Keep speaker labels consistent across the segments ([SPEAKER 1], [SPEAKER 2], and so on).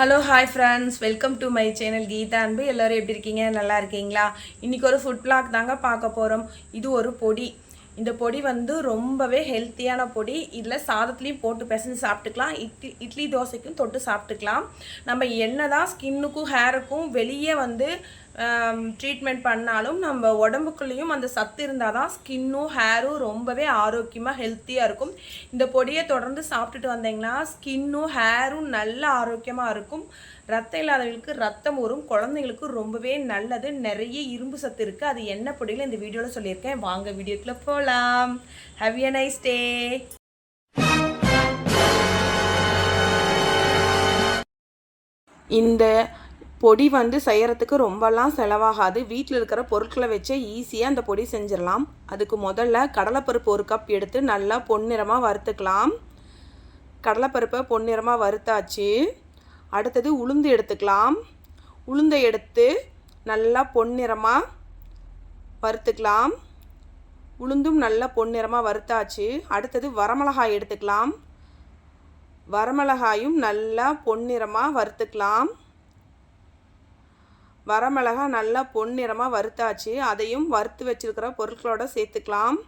[SPEAKER 1] hello hi friends welcome to my channel Geetha அன்பு எல்லோரும் எப்படி இருக்கீங்க நல்லா இருக்கீங்களா இன்றைக்கி ஒரு ஃபுட் பிளாக் தாங்க பார்க்க போகிறோம் இது ஒரு பொடி இந்த பொடி வந்து ரொம்பவே ஹெல்த்தியான பொடி இதில் சாதத்துலேயும் போட்டு பிசைஞ்சு சாப்பிட்டுக்கலாம் இட்லி இட்லி தோசைக்கும் தொட்டு சாப்பிட்டுக்கலாம் நம்ம என்ன தான் ஸ்கின்னுக்கும் ஹேருக்கும் வெளியே வந்து ட்ரீட்மெண்ட் பண்ணாலும் நம்ம உடம்புக்குள்ளேயும் அந்த சத்து இருந்தால் தான் ஸ்கின்னும் ஹேரும் ரொம்பவே ஆரோக்கியமாக ஹெல்த்தியாக இருக்கும் இந்த பொடியை தொடர்ந்து சாப்பிட்டுட்டு வந்தீங்கன்னா ஸ்கின்னும் ஹேரும் நல்ல ஆரோக்கியமாக இருக்கும் ரத்தம் இல்லாதவங்களுக்கு ரத்தம் வரும் குழந்தைங்களுக்கு ரொம்பவே நல்லது நிறைய இரும்பு சத்து இருக்குது அது என்ன பொடியில் இந்த வீடியோவில் சொல்லியிருக்கேன் வாங்க வீடியோக்கில் போகலாம் ஹாவ் ஏ நைஸ் டே இந்த பொடி வந்து செய்கிறதுக்கு ரொம்பலாம் செலவாகாது வீட்டில் இருக்கிற பொருட்களை வச்சே ஈஸியாக அந்த பொடி செஞ்சிடலாம் அதுக்கு முதல்ல கடலைப்பருப்பு ஒரு கப் எடுத்து நல்லா பொன்னிறமாக வறுத்துக்கலாம் கடலைப்பருப்பை பொன்னிறமாக வறுத்தாச்சு அடுத்தது உளுந்து எடுத்துக்கலாம் உளுந்தை எடுத்து நல்லா பொன்னிறமாக வறுத்துக்கலாம் உளுந்தும் நல்லா பொன்னிறமாக வறுத்தாச்சு அடுத்தது வரமிளகாய் எடுத்துக்கலாம் வரமிளகாயும் நல்லா பொன்னிறமாக வறுத்துக்கலாம் வரமிளகா நல்லா பொன்னிறமாக வறுத்தாச்சு அதையும் வறுத்து வச்சுருக்கிற பொருட்களோடு சேர்த்துக்கலாம்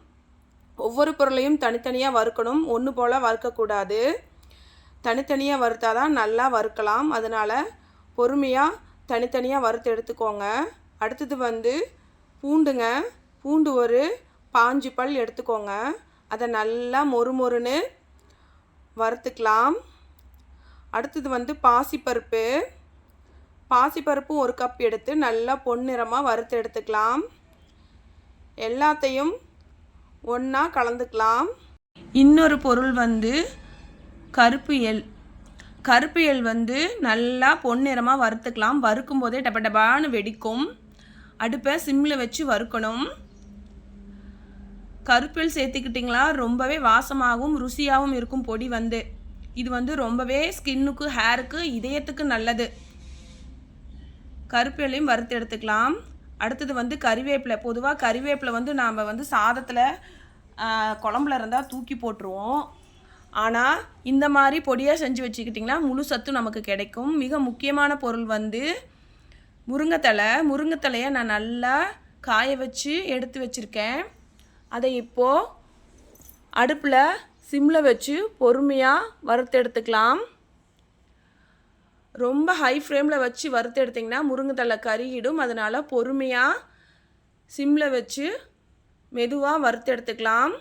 [SPEAKER 1] ஒவ்வொரு பொருளையும் தனித்தனியாக வறுக்கணும் ஒன்று போல் வறுக்கக்கூடாது தனித்தனியாக வறுத்தால் தான் நல்லா வறுக்கலாம் அதனால் பொறுமையாக தனித்தனியாக வறுத்து எடுத்துக்கோங்க அடுத்தது வந்து பூண்டுங்க பூண்டு ஒரு பாஞ்சு பல் எடுத்துக்கோங்க அதை நல்லா மொறு மொறுன்னு வறுத்துக்கலாம் அடுத்தது வந்து பாசிப்பருப்பு பாசிப்பருப்பும் ஒரு கப் எடுத்து நல்லா பொன்னிறமாக வறுத்து எடுத்துக்கலாம் எல்லாத்தையும் ஒன்றா கலந்துக்கலாம் இன்னொரு பொருள் வந்து கருப்பு எல் கருப்பு எல் வந்து நல்லா பொன்னிறமாக வறுத்துக்கலாம் வறுக்கும் போதே டப டபான்னு வெடிக்கும் அடுப்பை சிம்மில் வச்சு வறுக்கணும் கருப்பில் சேர்த்துக்கிட்டிங்களா ரொம்பவே வாசமாகவும் ருசியாகவும் இருக்கும் பொடி வந்து இது வந்து ரொம்பவே ஸ்கின்னுக்கு ஹேருக்கு இதயத்துக்கு நல்லது கருப்பேலையும் வறுத்து எடுத்துக்கலாம் அடுத்தது வந்து கறிவேப்பிலை பொதுவாக கறிவேப்பிலை வந்து நாம் வந்து சாதத்தில் குழம்புல இருந்தால் தூக்கி போட்டுருவோம் ஆனால் இந்த மாதிரி பொடியாக செஞ்சு வச்சுக்கிட்டிங்கன்னா முழு சத்து நமக்கு கிடைக்கும் மிக முக்கியமான பொருள் வந்து முருங்கைத்தலை முருங்கைத்தலையை நான் நல்லா காய வச்சு எடுத்து வச்சுருக்கேன் அதை இப்போது அடுப்பில் சிம்மில் வச்சு பொறுமையாக வறுத்து எடுத்துக்கலாம் ரொம்ப ஹை ஃப்ளேமில் வச்சு வறுத்து எடுத்திங்கன்னா முருங்கைத்தலை கருகிடும் அதனால் பொறுமையாக சிம்மில் வச்சு மெதுவாக வறுத்து எடுத்துக்கலாம்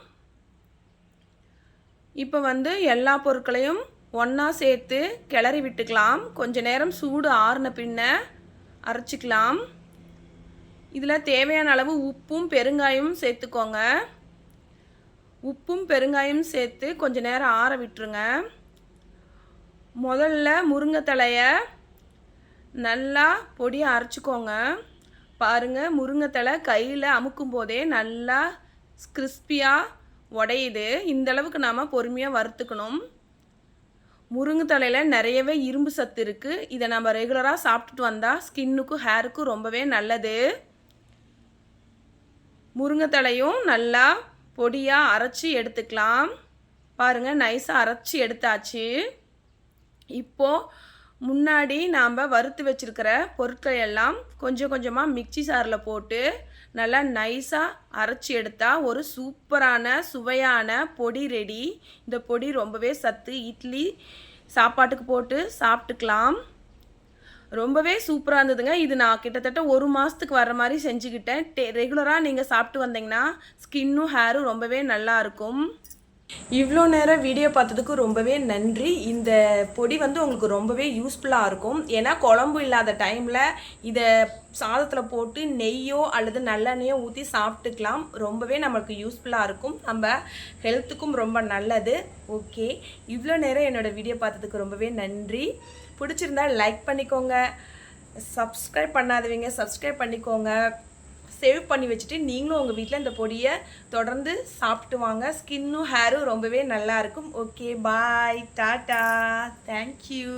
[SPEAKER 1] இப்போ வந்து எல்லா பொருட்களையும் ஒன்றா சேர்த்து கிளறி விட்டுக்கலாம் கொஞ்ச நேரம் சூடு ஆறின பின்ன அரைச்சிக்கலாம் இதில் தேவையான அளவு உப்பும் பெருங்காயமும் சேர்த்துக்கோங்க உப்பும் பெருங்காயமும் சேர்த்து கொஞ்ச நேரம் ஆற விட்டுருங்க முதல்ல முருங்கைத்தலையை நல்லா பொடியாக அரைச்சிக்கோங்க பாருங்கள் முருங்கைத்தலை கையில் அமுக்கும் போதே நல்லா கிறிஸ்பியாக உடையுது இந்தளவுக்கு நாம் பொறுமையாக வறுத்துக்கணும் முருங்கைத்தலையில் நிறையவே இரும்பு சத்து இருக்குது இதை நம்ம ரெகுலராக சாப்பிட்டுட்டு வந்தால் ஸ்கின்னுக்கும் ஹேருக்கும் ரொம்பவே நல்லது முருங்கைத்தலையும் நல்லா பொடியாக அரைச்சி எடுத்துக்கலாம் பாருங்கள் நைஸாக அரைச்சி எடுத்தாச்சு இப்போது முன்னாடி நாம் வறுத்து வச்சுருக்கிற பொருட்கள் எல்லாம் கொஞ்சம் கொஞ்சமாக மிக்சி சாரில் போட்டு நல்லா நைஸாக அரைச்சி எடுத்தால் ஒரு சூப்பரான சுவையான பொடி ரெடி இந்த பொடி ரொம்பவே சத்து இட்லி சாப்பாட்டுக்கு போட்டு சாப்பிட்டுக்கலாம் ரொம்பவே சூப்பராக இருந்ததுங்க இது நான் கிட்டத்தட்ட ஒரு மாதத்துக்கு வர மாதிரி செஞ்சுக்கிட்டேன் டெ ரெகுலராக நீங்கள் சாப்பிட்டு வந்தீங்கன்னா ஸ்கின்னும் ஹேரும் ரொம்பவே நல்லாயிருக்கும் இவ்வளோ நேரம் வீடியோ பார்த்ததுக்கு ரொம்பவே நன்றி இந்த பொடி வந்து உங்களுக்கு ரொம்பவே யூஸ்ஃபுல்லாக இருக்கும் ஏன்னா குழம்பு இல்லாத டைமில் இதை சாதத்தில் போட்டு நெய்யோ அல்லது நல்லெண்ணையோ ஊற்றி சாப்பிட்டுக்கலாம் ரொம்பவே நம்மளுக்கு யூஸ்ஃபுல்லாக இருக்கும் நம்ம ஹெல்த்துக்கும் ரொம்ப நல்லது ஓகே இவ்வளோ நேரம் என்னோடய வீடியோ பார்த்ததுக்கு ரொம்பவே நன்றி பிடிச்சிருந்தா லைக் பண்ணிக்கோங்க சப்ஸ்கிரைப் பண்ணாதவங்க சப்ஸ்கிரைப் பண்ணிக்கோங்க சேவ் பண்ணி வச்சுட்டு நீங்களும் உங்கள் வீட்டில் இந்த பொடியை தொடர்ந்து சாப்பிட்டு வாங்க ஸ்கின்னும் ஹேரும் ரொம்பவே நல்லாயிருக்கும் ஓகே பாய் டாட்டா தேங்க்யூ